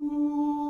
Música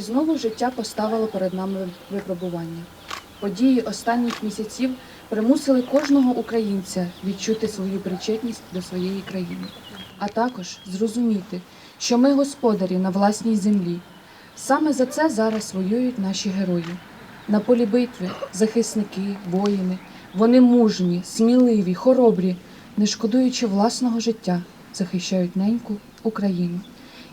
знову життя поставило перед нами випробування. Події останніх місяців примусили кожного українця відчути свою причетність до своєї країни, а також зрозуміти, що ми господарі на власній землі. Саме за це зараз воюють наші герої. На полі битви захисники, воїни, вони мужні, сміливі, хоробрі, не шкодуючи власного життя, захищають неньку Україну.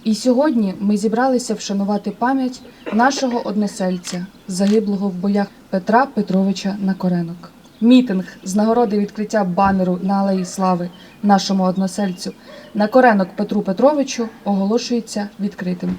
І сьогодні ми зібралися вшанувати пам'ять нашого односельця, загиблого в боях Петра Петровича Накоренок. Мітинг з нагороди відкриття банеру на Алеї Слави нашому односельцю Накоренок Петру Петровичу оголошується відкритим.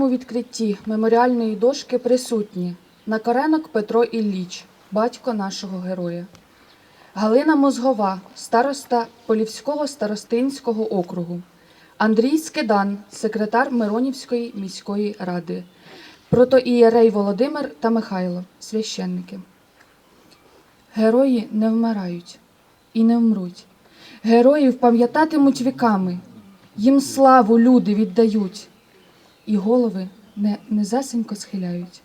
Урочистому відкритті меморіальної дошки присутні Накоренок Петро Ілліч, батько нашого героя, Галина Мозгова, староста Полівського старостинського округу, Андрій Скидан, секретар Миронівської міської ради, протоієрей Володимир та Михайло, священники. Герої не вмирають і не вмруть. Героїв пам'ятатимуть віками, їм славу люди віддають і голови не низесенько схиляють.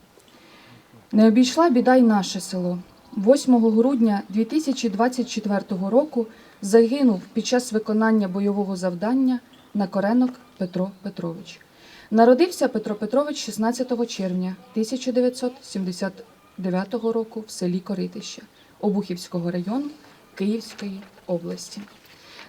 Не обійшла біда й наше село. 8 грудня 2024 року загинув під час виконання бойового завдання Накоренок Петро Петрович. Народився Петро Петрович 16 червня 1979 року в селі Коритище Обухівського району Київської області.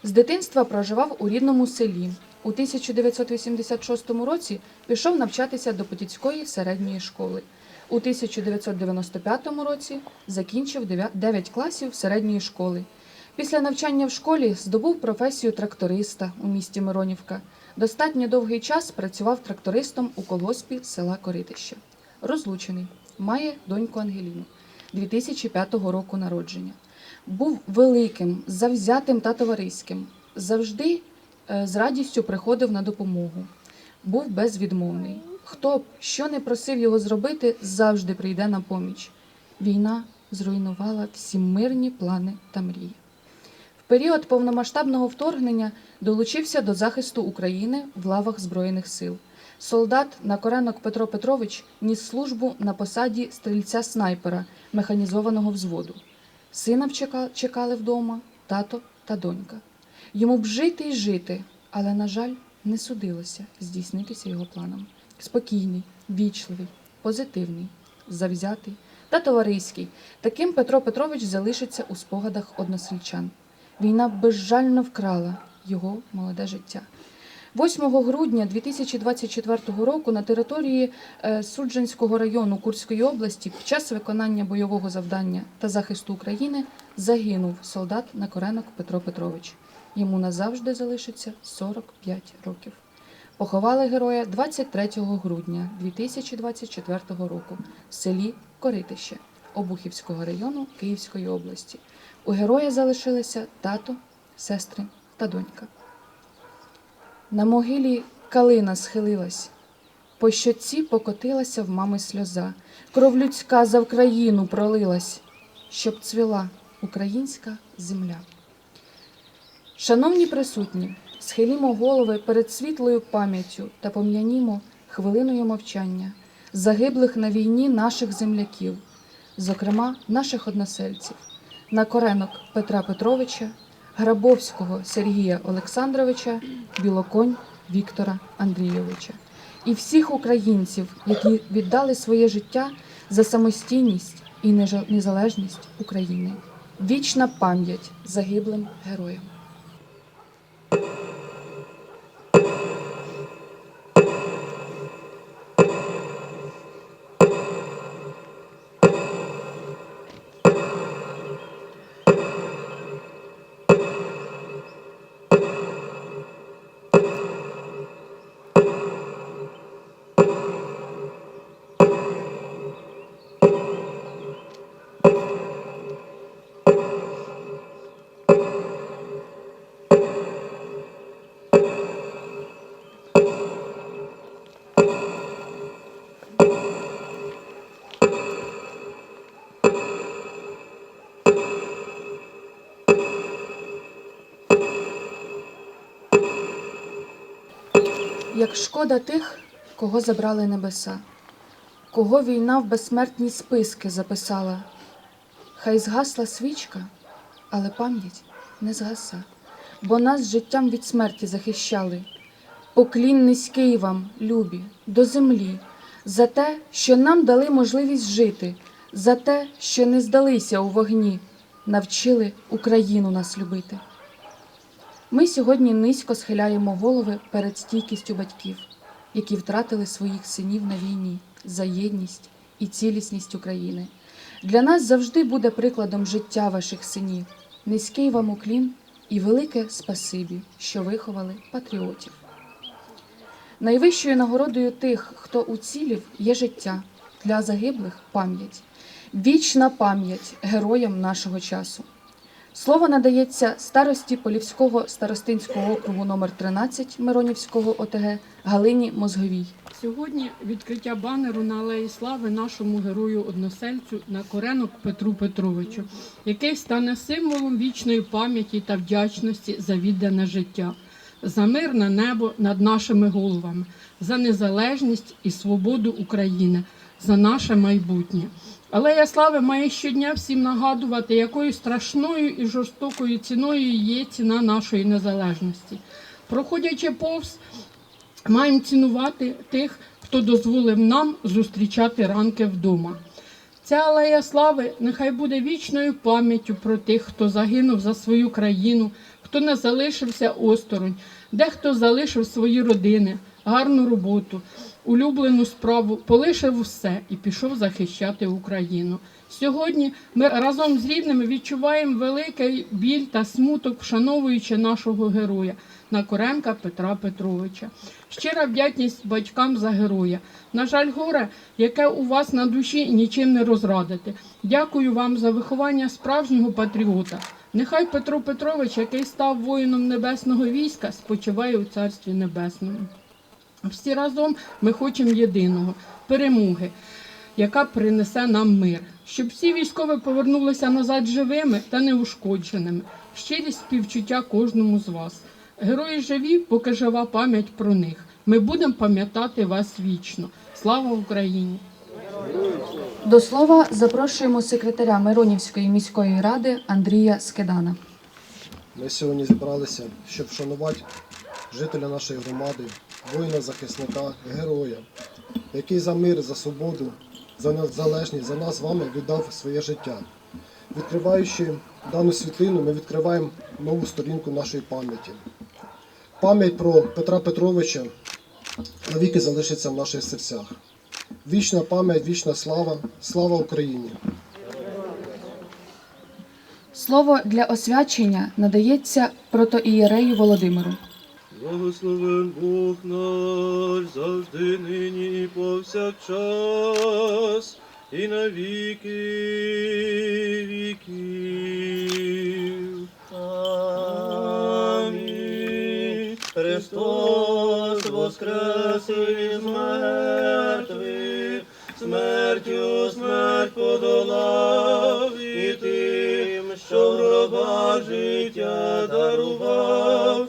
З дитинства проживав у рідному селі. У 1986 році пішов навчатися до Потіцької середньої школи. У 1995 році закінчив 9 класів середньої школи. Після навчання в школі здобув професію тракториста у місті Миронівка. Достатньо довгий час працював трактористом у колгоспі села Коритище. Розлучений, має доньку Ангеліну 2005 року народження. Був великим, завзятим та товариським. Завжди з радістю приходив на допомогу. Був безвідмовний. Хто б що не просив його зробити, завжди прийде на поміч. Війна зруйнувала всі мирні плани та мрії. В період повномасштабного вторгнення долучився до захисту України в лавах Збройних сил. Солдат Накоренок Петро Петрович ніс службу на посаді стрільця-снайпера механізованого взводу. Сина чекали вдома тато та донька. Йому б жити й жити, але, на жаль, не судилося здійснитися його планам. Спокійний, вічливий, позитивний, завзятий та товариський. Таким Петро Петрович залишиться у спогадах односельчан. Війна безжально вкрала його молоде життя. 8 грудня 2024 року на території е, Суджанського району Курської області під час виконання бойового завдання та захисту України загинув солдат Накоренок Петро Петрович. Йому назавжди залишиться 45 років. Поховали героя 23 грудня 2024 року в селі Коритище Обухівського району Київської області. У героя залишилися тато, сестри та донька. На могилі калина схилилась, по щоці покотилася в мами сльоза, кров людська за Вкраїну пролилась, щоб цвіла українська земля. Шановні присутні, схилімо голови перед світлою пам'яттю та пом'янімо хвилиною мовчання загиблих на війні наших земляків, зокрема наших односельців, Накоренок Петра Петровича, Грабовського Сергія Олександровича, Білоконь Віктора Андрійовича і всіх українців, які віддали своє життя за самостійність і незалежність України. Вічна пам'ять загиблим героям. Як шкода тих, кого забрали небеса, кого війна в безсмертні списки записала. Хай згасла свічка, але пам'ять не згаса, бо нас життям від смерті захищали. Поклін низький вам, любі, до землі, за те, що нам дали можливість жити, за те, що не здалися у вогні, навчили Україну нас любити. Ми сьогодні низько схиляємо голови перед стійкістю батьків, які втратили своїх синів на війні за єдність і цілісність України. Для нас завжди буде прикладом життя ваших синів, низький вам уклін і велике спасибі, що виховали патріотів. Найвищою нагородою тих, хто уцілів, є життя, для загиблих пам'ять, вічна пам'ять героям нашого часу. Слово надається старості Полівського старостинського округу номер 13 Миронівського ОТГ Галині Мозговій. Сьогодні відкриття банеру на Алеї Слави нашому герою односельцю на Коренок Петру Петровичу, який стане символом вічної пам'яті та вдячності за віддане життя, за мирне небо над нашими головами, за незалежність і свободу України, за наше майбутнє. Алея Слави має щодня всім нагадувати, якою страшною і жорстокою ціною є ціна нашої незалежності. Проходячи повз, маємо цінувати тих, хто дозволив нам зустрічати ранки вдома. Ця алея слави нехай буде вічною пам'яттю про тих, хто загинув за свою країну, хто не залишився осторонь, дехто залишив свої родини, гарну роботу, улюблену справу, полишив все і пішов захищати Україну. Сьогодні ми разом з рідними відчуваємо великий біль та смуток, вшановуючи нашого героя Накоренка Петра Петровича. Щира вдячність батькам за героя. На жаль, горе, яке у вас на душі нічим не розрадити. Дякую вам за виховання справжнього патріота. Нехай Петро Петрович, який став воїном небесного війська, спочиває у царстві небесному. Всі разом ми хочемо єдиного перемоги, яка принесе нам мир, щоб всі військові повернулися назад живими та неушкодженими. Щирі співчуття кожному з вас. Герої живі, поки жива пам'ять про них. Ми будемо пам'ятати вас вічно. Слава Україні! До слова запрошуємо секретаря Миронівської міської ради Андрія Скидана. Ми сьогодні зібралися, щоб вшанувати жителя нашої громади, воїна-захисника, героя, який за мир, за свободу, за незалежність, за нас з вами віддав своє життя. Відкриваючи дану світлину, ми відкриваємо нову сторінку нашої пам'яті. Пам'ять про Петра Петровича навіки залишиться в наших серцях. Вічна пам'ять, вічна слава, слава Україні! Слово для освячення надається протоієрею Володимиру. Благословен Бог наш завжди нині і повсякчас, і на віки. Амінь. Христос воскрес із мертвих, смертю смерть подолав, і тим, що в гробах життя дарував.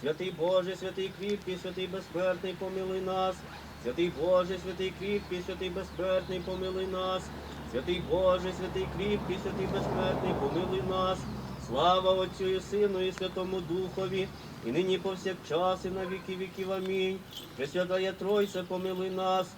Святий Боже, святий кріпкий, святий безсмертний, помилуй нас. Святий Боже, святий кріпкий, святий безсмертний, помилуй нас. Святий Боже, святий кріпкий, святий безсмертний, помилуй нас. Слава Отцю і Сину і Святому Духові, і нині повсякчас, і на віки віків. Амінь. Пресвятая Тройце, помилуй нас.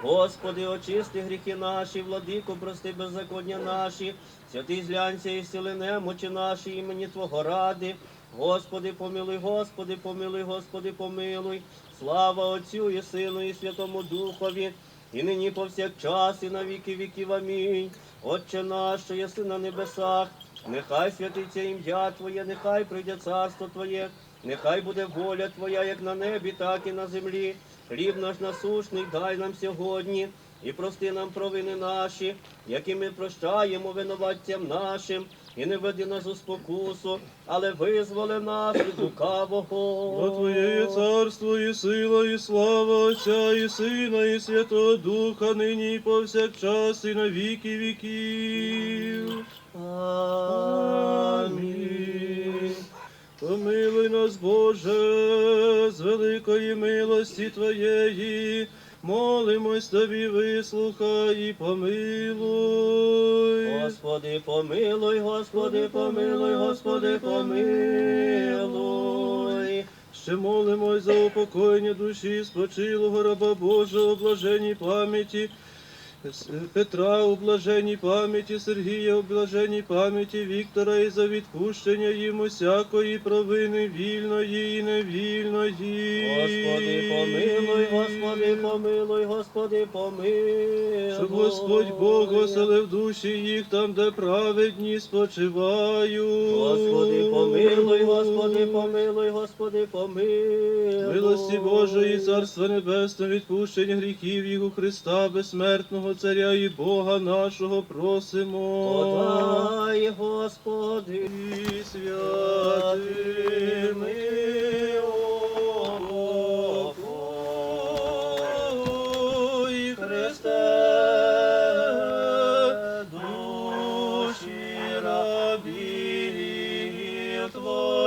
Господи, очисти гріхи наші, владико, прости беззаконня наші, святий злянься і сили немочі наші, імені Твого ради. Господи, помилуй, Господи, помилуй, Господи, помилуй. Слава Отцю і Сину, і Святому Духові, і нині повсякчас, і на віки віків. Амінь. Отче наш, що єси на небесах, нехай святиться ім'я Твоє, нехай прийде царство Твоє, нехай буде воля Твоя, як на небі, так і на землі. Хліб наш насушний дай нам сьогодні, і прости нам провини наші, які ми прощаємо винуватцям нашим, і не веди нас у спокусу, але визволи нас від лукавого. Бо Твоє є царство, і сила, і слава Отця, і Сина, і Святого Духа, нині і повсякчас, і на віки віків. Амінь. Помилуй нас, Боже, з великої милості Твоєї, молимось Тобі, вислухай і помилуй. Господи, помилуй, Господи, помилуй, Господи, помилуй. Ще молимось за упокоєння душі спочилого раба Божого, блаженній пам'яті, Петра у блаженній пам'яті, Сергія у блаженній пам'яті, Віктора і за відпущення їм усякої провини вільної і невільної. Господи, помилуй, Господи, помилуй, Господи, помилуй. Щоб Господь Бог оселив душі їх там, де праведні спочивають. Господи, помилуй, Господи, помилуй, Господи, помилуй. Милості Божої, Царства Небесне, відпущення гріхів їх у Христа, безсмертного Царя і Бога нашого просимо. Подай, Господи, святими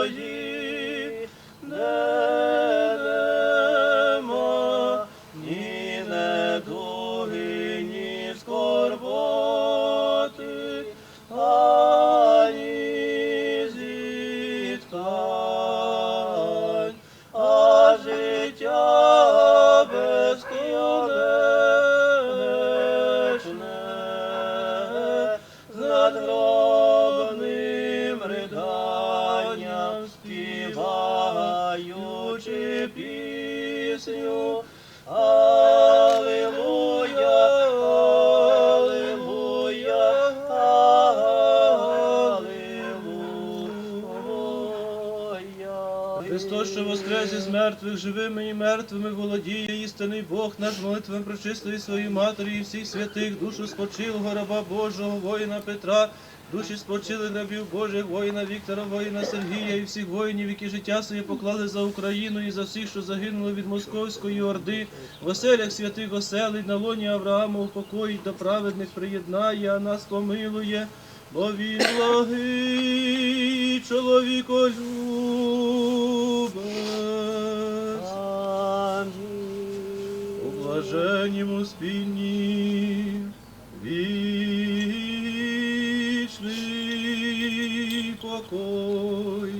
упокой, володіє істинний Бог наш молитвами прочистої своїй матері і всіх святих, душу спочилого раба Божого, воїна Петра, душі спочили рабів Божих, воїна Віктора, воїна Сергія і всіх воїнів, які життя своє поклали за Україну і за всіх, що загинули від московської орди, в оселях святих оселить, на лоні Авраама упокоїть, до праведних приєднає, а нас помилує. Бо він благий чоловіколюбець. У блаженнім спільні вічний покой.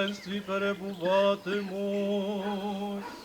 Блаженстві перебуватимуть.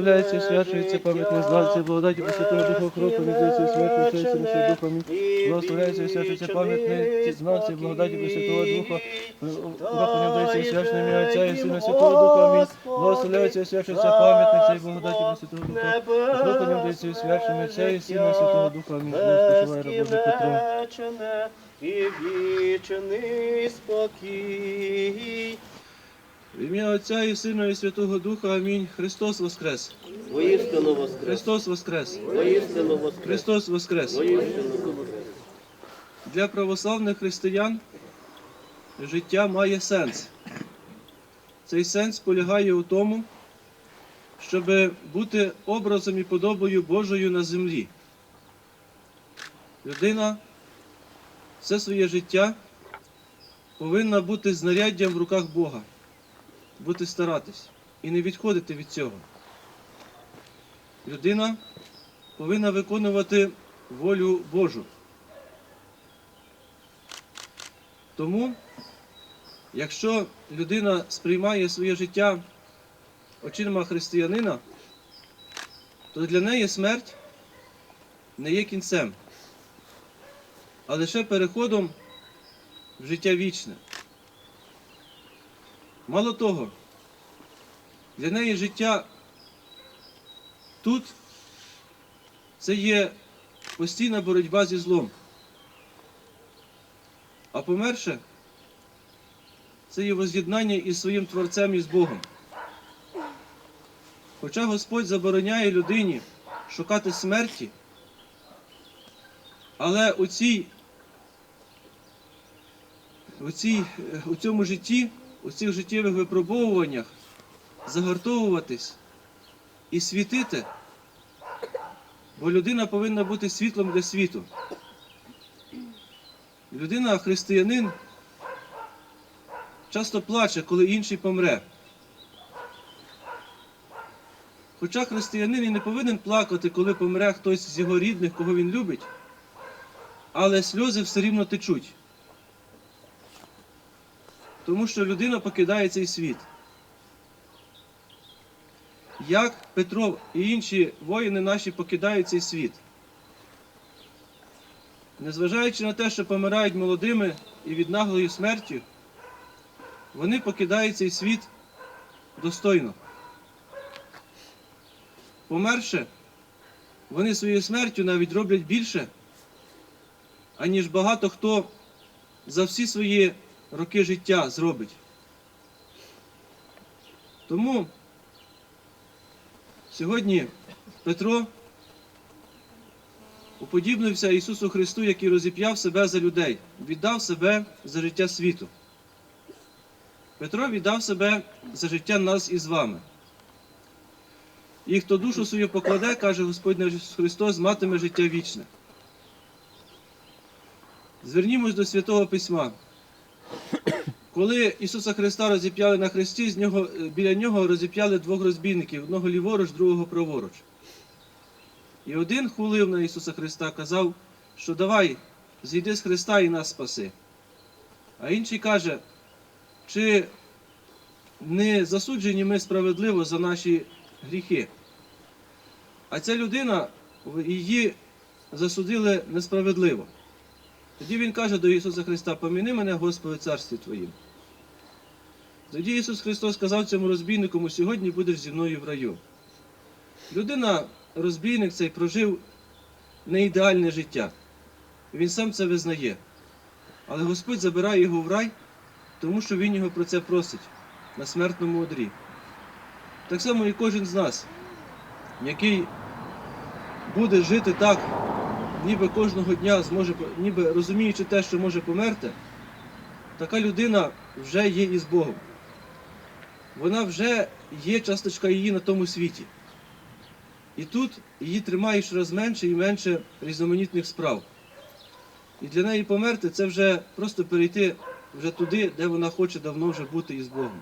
Небесне. Благословляється, свячується пам'ятний знак, благодаті Пресвятого Духа Окропу, віддається святою честю Святого Духа. Амінь. Благословляється, свячується пам'ятний благодаті Пресвятого Духа. Окропу, віддається свячне ім'я Отця і Сина Святого Духа. Амінь. Благословляється, свячується пам'ятник цей благодаті Пресвятого Духа. Окропу, віддається свячне Отця і Сина Святого Духа. Амінь. Благословляє раб Божий Петро. І вічний спокій. В ім'я Отця і Сина і Святого Духа. Амінь. Христос Воскрес! Воістину воскрес. Христос Воскрес! Воістину воскрес. Христос Воскрес! Воістину воскрес. Для православних християн життя має сенс. Цей сенс полягає у тому, щоб бути образом і подобою Божою на землі. Людина все своє життя повинна бути знаряддям в руках Бога, бути старатись і не відходити від цього. Людина повинна виконувати волю Божу. Тому, якщо людина сприймає своє життя очима християнина, то для неї смерть не є кінцем, а лише переходом в життя вічне. Мало того, для неї життя тут це є постійна боротьба зі злом. А померше, це є воз'єднання із своїм Творцем і з Богом. Хоча Господь забороняє людині шукати смерті, але у, цій, у, цій, у цьому житті, у цих життєвих випробовуваннях загартовуватись і світити, бо людина повинна бути світлом для світу. Людина, християнин, часто плаче, коли інший помре. Хоча християнин і не повинен плакати, коли помре хтось з його рідних, кого він любить, але сльози все рівно течуть. Тому що людина покидає цей світ. Як Петро і інші воїни наші покидають цей світ? Незважаючи на те, що помирають молодими і від наглої смерті, вони покидають цей світ достойно. Померше, вони своєю смертю навіть роблять більше, аніж багато хто за всі свої роки життя зробить. Тому сьогодні Петро уподібнився Ісусу Христу, який розіп'яв себе за людей, віддав себе за життя світу. Петро віддав себе за життя нас із вами. І хто душу свою покладе, каже Господь наш Христос, матиме життя вічне. Звернімось до Святого Письма. Коли Ісуса Христа розіп'яли на хресті, з нього, біля нього розіп'яли двох розбійників, одного ліворуч, другого праворуч. І один хулив на Ісуса Христа, казав, що давай, зійди з Христа і нас спаси. А інший каже, чи не засуджені ми справедливо за наші гріхи? А ця людина, її засудили несправедливо. Тоді він каже до Ісуса Христа, поміни мене, Господи, царстві Твоїм. Тоді Ісус Христос сказав цьому розбійнику, сьогодні будеш зі мною в раю. Людина, розбійник цей прожив не ідеальне життя. Він сам це визнає. Але Господь забирає його в рай, тому що Він його про це просить на смертному одрі. Так само і кожен з нас, який буде жити так, ніби кожного дня зможе, ніби розуміючи те, що може померти, така людина вже є із Богом. Вона вже є часточка її на тому світі. І тут її тримає щораз менше і менше різноманітних справ. І для неї померти це вже просто перейти вже туди, де вона хоче давно вже бути із Богом.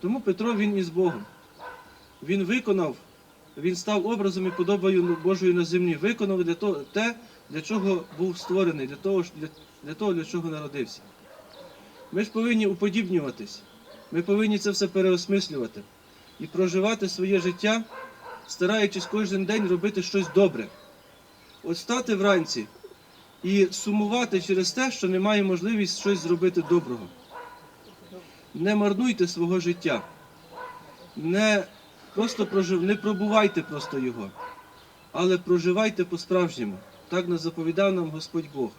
Тому Петро він із Богом. Він виконав, він став образом і подобою Божою на землі, виконав для того, те, для чого був створений, для того, для, для того, для чого народився. Ми ж повинні уподібнюватись. Ми повинні це все переосмислювати і проживати своє життя, стараючись кожен день робити щось добре. От стати вранці і сумувати через те, що немає можливість щось зробити доброго. Не марнуйте свого життя. Не просто прожив, не пробувайте просто його, але проживайте по-справжньому. Так нас заповідав нам Господь Бог.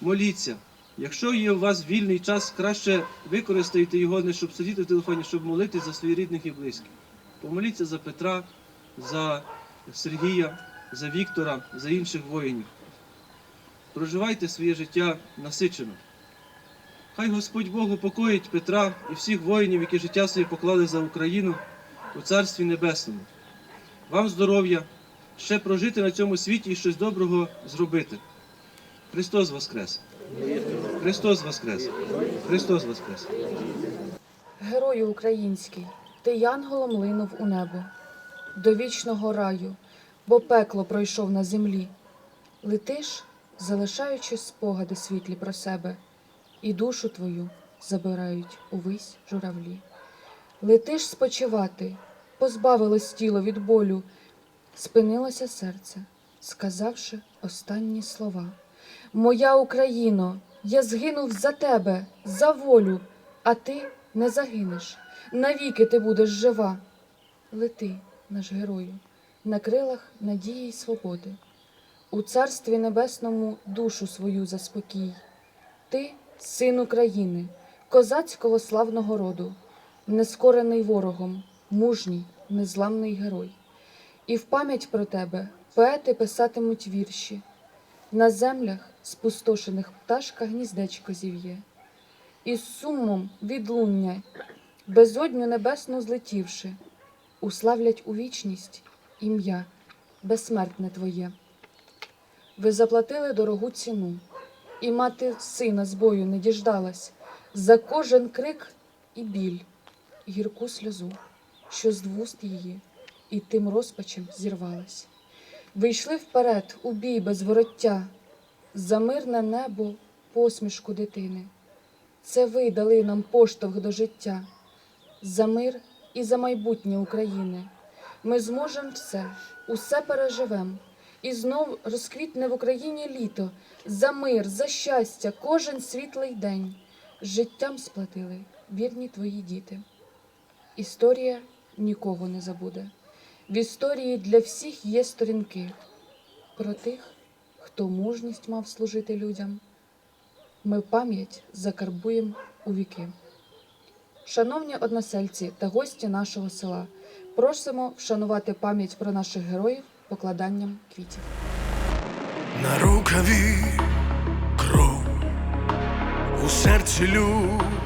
Моліться. Якщо є у вас вільний час, краще використайте його не щоб сидіти в телефоні, щоб молитись за своїх рідних і близьких. Помоліться за Петра, за Сергія, за Віктора, за інших воїнів. Проживайте своє життя насичено. Хай Господь Бог упокоїть Петра і всіх воїнів, які життя своє поклали за Україну у Царстві Небесному. Вам здоров'я, ще прожити на цьому світі і щось доброго зробити. Христос Воскрес! Христос Воскрес! Христос Воскрес! Герою український, ти янголом линув у небо, до вічного раю, бо пекло пройшов на землі. Летиш, залишаючи спогади світлі про себе, і душу твою забирають увесь журавлі. Летиш спочивати, позбавилось тіло від болю, спинилося серце, сказавши останні слова. Моя Україно, я згинув за тебе, за волю, а ти не загинеш. Навіки ти будеш жива. Лети, наш герою, на крилах надії й свободи. У царстві небесному душу свою заспокій. Ти, син України, козацького славного роду, нескорений ворогом, мужній, незламний герой. І в пам'ять про тебе поети писатимуть вірші. На землях, спустошених пташка гніздечко зів'є. І з сумом відлуння, безодню небесну злетівши, уславлять у вічність ім'я безсмертне твоє. Ви заплатили дорогу ціну, і мати сина з бою не діждалась за кожен крик і біль, гірку сльозу, що з вуст її, і тим розпачем зірвалась. Ви йшли вперед у бій без вороття, за мирне небо посмішку дитини. Це ви дали нам поштовх до життя, за мир і за майбутнє України. Ми зможемо все, усе переживем, і знов розквітне в Україні літо, за мир, за щастя, кожен світлий день. Життям сплатили вірні твої діти. Історія нікого не забуде. В історії для всіх є сторінки про тих, хто мужність мав служити людям. Ми пам'ять закарбуємо у віки. Шановні односельці та гості нашого села, просимо вшанувати пам'ять про наших героїв покладанням квітів. На рукаві кров, у серці любов.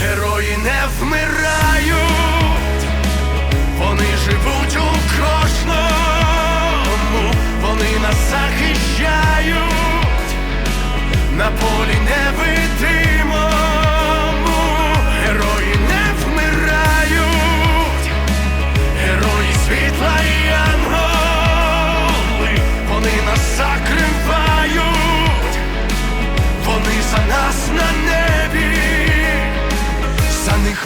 герої не вмирають, вони живуть у кожному, вони нас захищають. На полі невидимому, герої не вмирають, герої світла і янголи, вони нас закривають, вони за нас на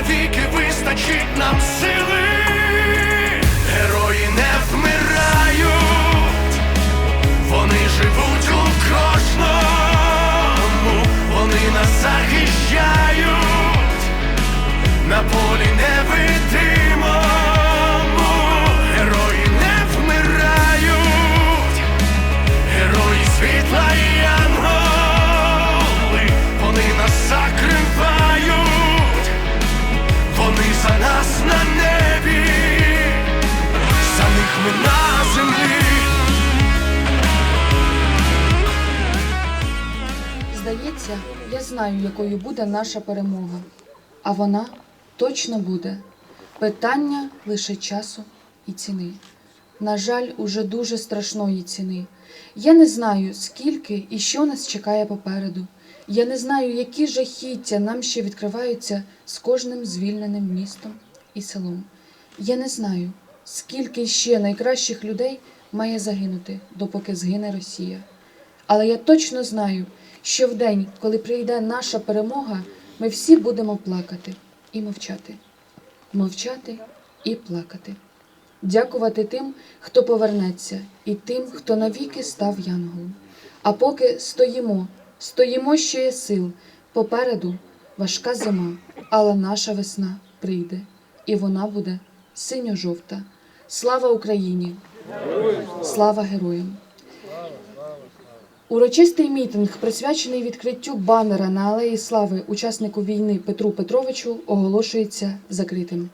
навіки вистачить нам сили. Герої не вмирають, вони живуть у кожному, вони нас захищають. На полі не невидимому, я знаю, якою буде наша перемога. А вона точно буде. Питання лише часу і ціни. На жаль, уже дуже страшної ціни. Я не знаю, скільки і що нас чекає попереду. Я не знаю, які жахіття нам ще відкриваються з кожним звільненим містом і селом. Я не знаю, скільки ще найкращих людей має загинути, допоки згине Росія. Але я точно знаю, що в день, коли прийде наша перемога, ми всі будемо плакати і мовчати, мовчати і плакати, дякувати тим, хто повернеться, і тим, хто навіки став янголом. А поки стоїмо, стоїмо, що є сил, попереду важка зима, але наша весна прийде, і вона буде синьо-жовта. Слава Україні! Слава героям! Урочистий мітинг, присвячений відкриттю банера на Алеї Слави учаснику війни Петру Петровичу, оголошується закритим.